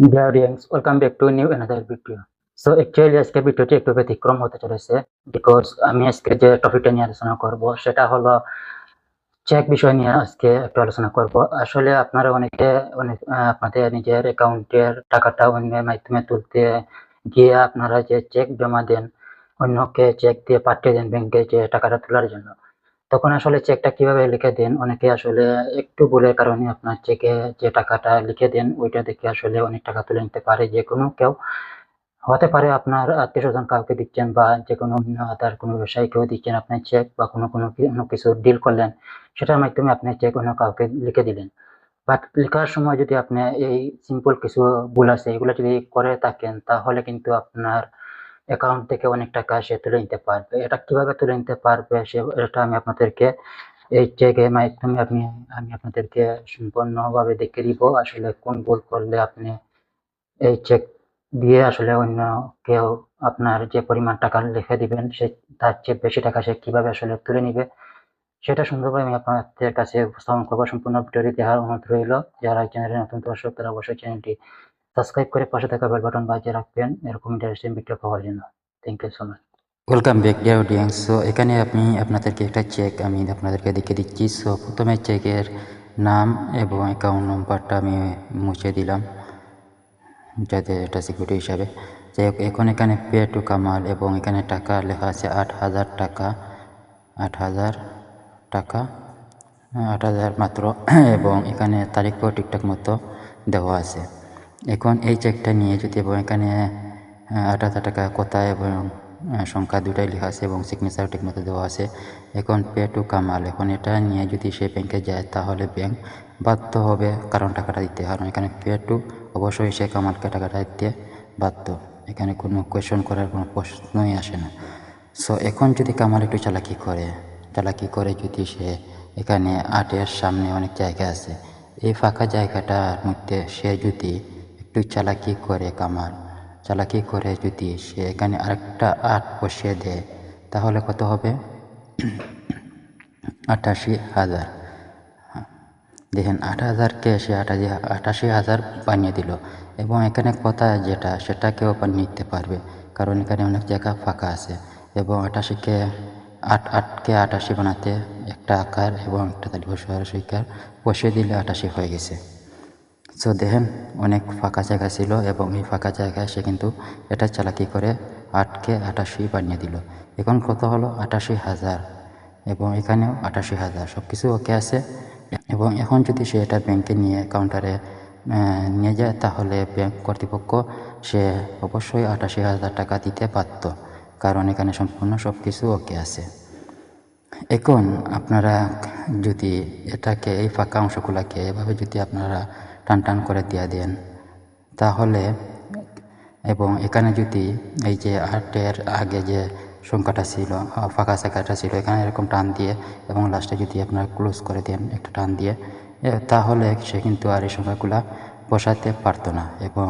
Audience, welcome back to new another video. So actually আজকে ভিডিওটি একটু ব্যতিক্রম হতে চলেছে বিকজ আমি আজকে যে টপিকটা নিয়ে আলোচনা করব সেটা হলো চেক বিষয় নিয়ে আজকে একটু আলোচনা করব আসলে আপনারা অনেকে অনেক আপনাদের নিজের অ্যাকাউন্টের টাকাটা অন্যের মাধ্যমে তুলতে গিয়ে আপনারা যে চেক জমা দেন অন্যকে চেক দিয়ে পাঠিয়ে দেন ব্যাংকে যে টাকাটা তোলার জন্য তখন আসলে চেকটা কীভাবে লিখে দেন? অনেকে আসলে একটু ভুলের কারণে আপনার চেকে যে টাকাটা লিখে দেন, ওইটা দেখে আসলে অনেক টাকা তুলে নিতে পারে যে কোনো কেউ। হতে পারে আপনার আত্মীয় স্বজন কাউকে দিচ্ছেন বা যে কোনো অন্য আদার কোনো ব্যবসায়ীকেও দিচ্ছেন আপনি চেক বা কোনো কোনো কি- অন্য কিছু ডিল করলেন, সেটার মাধ্যমে আপনি চেক অন্য কাউকে লিখে দিলেন। বাট লেখার সময় যদি আপনি এই সিম্পল কিছু ভুল আছে, এগুলো যদি করে থাকেন, তাহলে কিন্তু আপনার অ্যাকাউন্ট থেকে অনেক টাকা সে তুলে নিতে পারবে। এটা কীভাবে তুলে নিতে পারবে সে, এটা আমি আপনাদেরকে এই চেকের মাধ্যমে আপনি আমি আপনাদেরকে সম্পূর্ণভাবে দেখিয়ে দিব, আসলে কোন ভুল করলে আপনি এই চেক দিয়ে আসলে অন্য কেউ আপনার যে পরিমাণ টাকা লিখে দিবেন, সে তার চেয়ে বেশি টাকা সে কীভাবে আসলে তুলে নিবে, সেটা সুন্দরভাবে আমি আপনাদের কাছে উপস্থাপন করব। সম্পূর্ণ ভিডিওটি দেখার অনুরোধ রইল। যারা চ্যানেলে নতুন দর্শক, তারা অবশ্যই চ্যানেলটি সাবস্ক্রাইব করে পাশে থাকা বেল বাটন বাজিয়ে রাখবেন। এরকম ইন্টারেস্টিং ভিডিও পাওয়ার জন্য। Thank you so much welcome back dear audience so এখানে আমি আপনাদেরকে একটা চেক আমি আপনাদেরকে দেখে দিচ্ছি। সো প্রথমে চেকের নাম এবং অ্যাকাউন্ট নম্বরটা আমি মুছে দিলাম, যাতে এটা সিকিউরিটি হিসাবে। যাই হোক, এখন এখানে পে টু কামাল এবং এখানে টাকা লেখা আছে আট হাজার টাকা, আট হাজার টাকা, আট হাজার মাত্র। এবং এখানে তারিখও ঠিকঠাক মতো দেওয়া আছে। এখন এই চেকটা নিয়ে যদি এবং এখানে হাজার টাকা কোথায় এবং সংখ্যা দুটাই লেখা আছে এবং সিগনেচার ঠিক মতো দেওয়া আছে। এখন পে টু কামাল এখন এটা নিয়ে যদি সে ব্যাংকে যায় তাহলে ব্যাংক বাধ্য হবে কারণ টাকাটা দিতে। কারণ এখানে পে টু অবশ্যই সে কামালকে টাকাটা দিতে বাধ্য। এখানে কোনো কোয়েশন করার কোনো প্রশ্নই আসে না। সো এখন যদি কামাল একটু চালাকি করে চালাকি করে যদি সে এখানে আটের সামনে অনেক জায়গা আছে, এই ফাঁকা জায়গাটার মধ্যে সে যদি একটু চালাকি করে কামাল। চালাকি করে যদি সে এখানে আরেকটা আট বসিয়ে দেয়, তাহলে কত হবে? আটাশি হাজার। দেখেন, আট হাজারকে সে আটাশি আটাশি হাজার বানিয়ে দিল। এবং এখানে কথা যেটা, সেটাকেও নিতে পারবে। কারণ এখানে অনেক জায়গা ফাঁকা আছে। এবং আটাশিকে, আট, আটকে আটাশি বানাতে একটা আকার এবং একটা তালি সৈকার বসিয়ে দিলে আটাশি হয়ে গেছে। সো দেখেন অনেক ফাঁকা জায়গা ছিল এবং এই ফাঁকা জায়গায় সে কিন্তু এটা চালাকি করে আটকে আটাশি বানিয়ে দিল। এখন কত হলো? আটাশি হাজার। এবং এখানেও আটাশি হাজার। সব কিছু ওকে আছে। এবং এখন যদি সে এটা ব্যাংকে নিয়ে কাউন্টারে নিয়ে যায়, তাহলে ব্যাংক কর্তৃপক্ষ সে অবশ্যই আটাশি হাজার টাকা দিতে পারত কারণ এখানে সম্পূর্ণ সব কিছু ওকে আছে। এখন আপনারা যদি এটাকে, এই ফাঁকা অংশগুলোকে এভাবে যদি আপনারা টান টান করে দিয়ে দেন। তাহলে, এবং এখানে যদি এই যে আটের আগে যে সংখ্যাটা ছিল ফাঁকা জায়গাটা ছিল, এখানে এরকম টান দিয়ে এবং লাস্টে যদি আপনারা ক্লোজ করে দেন, একটা টান দিয়ে তাহলে সে কিন্তু আর এই সংখ্যাগুলা বসাতে পারতো না এবং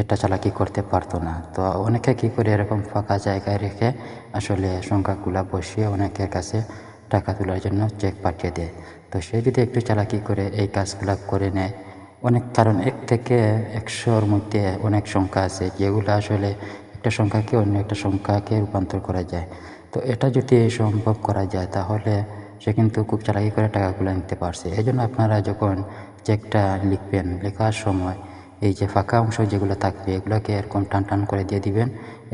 এটা চালাকি করতে পারতো না। তো অনেকে কী করে এরকম ফাঁকা জায়গায় রেখে আসলে সংখ্যাগুলা বসিয়ে অনেকের কাছে টাকা তোলার জন্য চেক পাঠিয়ে দেয়। তো সে যদি একটু চালাকি করে, এই কাজগুলা করে নেয়, অনেক কারণ এক থেকে একশোর মধ্যে অনেক সংখ্যা আছে, যেগুলো আসলে একটা সংখ্যাকে অন্য একটা সংখ্যাকে রূপান্তর করা যায়। তো এটা যদি সম্ভব করা যায়, তাহলে সে কিন্তু খুব চালাকি করে টাকাগুলো নিতে পারছে। এই জন্য আপনারা যখন চেকটা লিখবেন, লেখার সময় এই যে ফাঁকা অংশ যেগুলো থাকবে, এগুলোকে এরকম টান টান করে দিয়ে দিবেন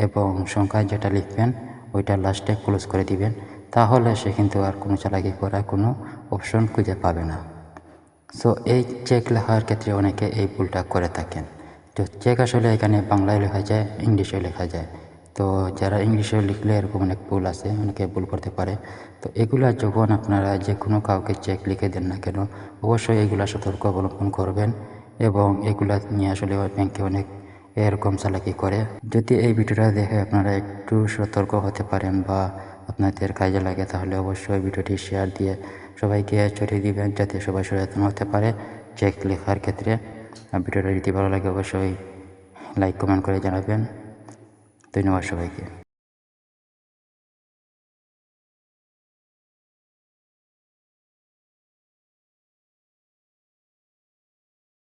এবং সংখ্যা যেটা লিখবেন, ওইটা লাস্টে ক্লোজ করে দিবেন। তাহলে সে কিন্তু আর কোনো চালাকি করার কোনো অপশন খুঁজে পাবে না। সো এই চেক লেখার ক্ষেত্রে অনেকে এই ভুলটা করে থাকেন। তো চেক আসলে এখানে বাংলায় লেখা যায়, ইংলিশে লেখা যায়। তো যারা ইংলিশে লিখলে এরকম অনেক ভুল আছে, অনেকে ভুল করতে পারে। তো এগুলা যখন আপনারা যে কোনো কাউকে চেক লিখে দেন না কেন, অবশ্যই এগুলা সতর্ক অবলম্বন করবেন এবং এগুলা নিয়ে আসলে ব্যাংকে অনেক এরকম চালাকি করে। যদি এই ভিডিওটা দেখে আপনারা একটু সতর্ক হতে পারেন বা আপনাদের কাজে লাগে, তাহলে অবশ্যই ভিডিওটি শেয়ার দিয়ে সবাইকে ছড়িয়ে দিবেন যাতে সবাই সচেতন হতে পারে চেক লেখার ক্ষেত্রে। ভিডিওটা যদি ভালো লাগে, অবশ্যই লাইক কমেন্ট করে জানাবেন। ধন্যবাদ সবাইকে।